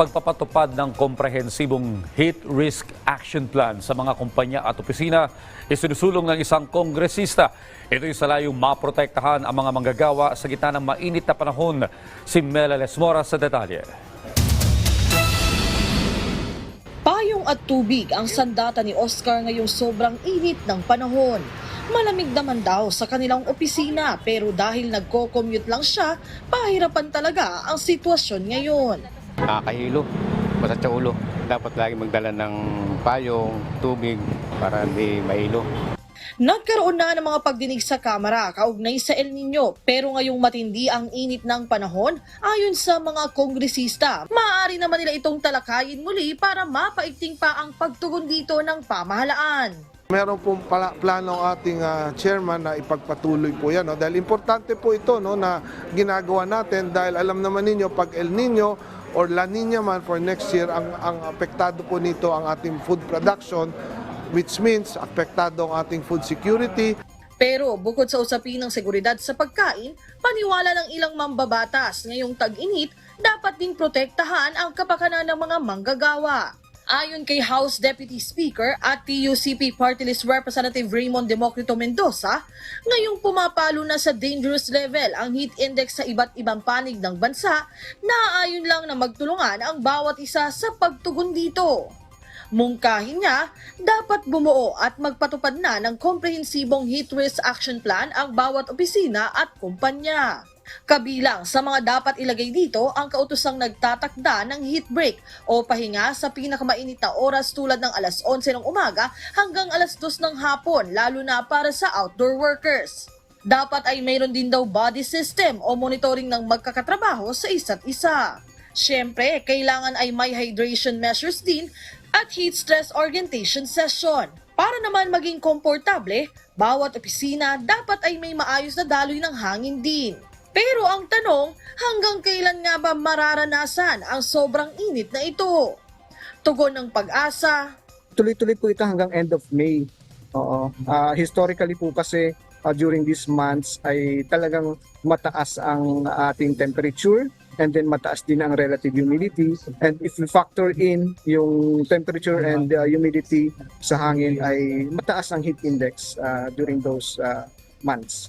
pagpapatupad ng komprehensibong heat risk action plan sa mga kumpanya at opisina isinusulong ng isang kongresista. Ito yung sa layong maprotektahan ang mga manggagawa sa gitna ng mainit na panahon. Si Mela Lesmora sa detalye. Payong at tubig ang sandata ni Oscar ngayong sobrang init ng panahon. Malamig naman daw sa kanilang opisina pero dahil nagko-commute lang siya, pahirapan talaga ang sitwasyon ngayon. Nakakahilo, masat sa ulo. Dapat lagi magdala ng payong, tubig para hindi mahilo. Nagkaroon na ng mga pagdinig sa kamera kaugnay sa El Nino pero ngayong matindi ang init ng panahon ayon sa mga kongresista, maaari naman nila itong talakayin muli para mapaigting pa ang pagtugon dito ng pamahalaan. Meron pong pala, plano ang ating ah, chairman na ipagpatuloy po yan. No? Dahil importante po ito no, na ginagawa natin dahil alam naman ninyo pag El Nino or La Nina man for next year, ang, ang apektado po nito ang ating food production which means apektado ang ating food security. Pero bukod sa usapin ng seguridad sa pagkain, paniwala ng ilang mambabatas ngayong tag-init, dapat ding protektahan ang kapakanan ng mga manggagawa. Ayon kay House Deputy Speaker at TUCP Party List Representative Raymond Democrito Mendoza, ngayong pumapalo na sa dangerous level ang heat index sa iba't ibang panig ng bansa, naaayon lang na magtulungan ang bawat isa sa pagtugon dito. Mungkahin niya, dapat bumuo at magpatupad na ng komprehensibong heat risk action plan ang bawat opisina at kumpanya. Kabilang sa mga dapat ilagay dito ang kautosang nagtatakda ng heat break o pahinga sa pinakamainit na oras tulad ng alas 11 ng umaga hanggang alas 2 ng hapon lalo na para sa outdoor workers. Dapat ay mayroon din daw body system o monitoring ng magkakatrabaho sa isa't isa. Siyempre, kailangan ay may hydration measures din at heat stress orientation session. Para naman maging komportable, bawat opisina dapat ay may maayos na daloy ng hangin din. Pero ang tanong, hanggang kailan nga ba mararanasan ang sobrang init na ito? Tugon ng pag-asa, tuloy-tuloy po ito hanggang end of May. Oo. Ah, historically po kasi ah, during these months ay talagang mataas ang ating temperature and then mataas din ang relative humidity. And if we factor in yung temperature and ah, humidity sa hangin ay mataas ang heat index ah, during those ah, months.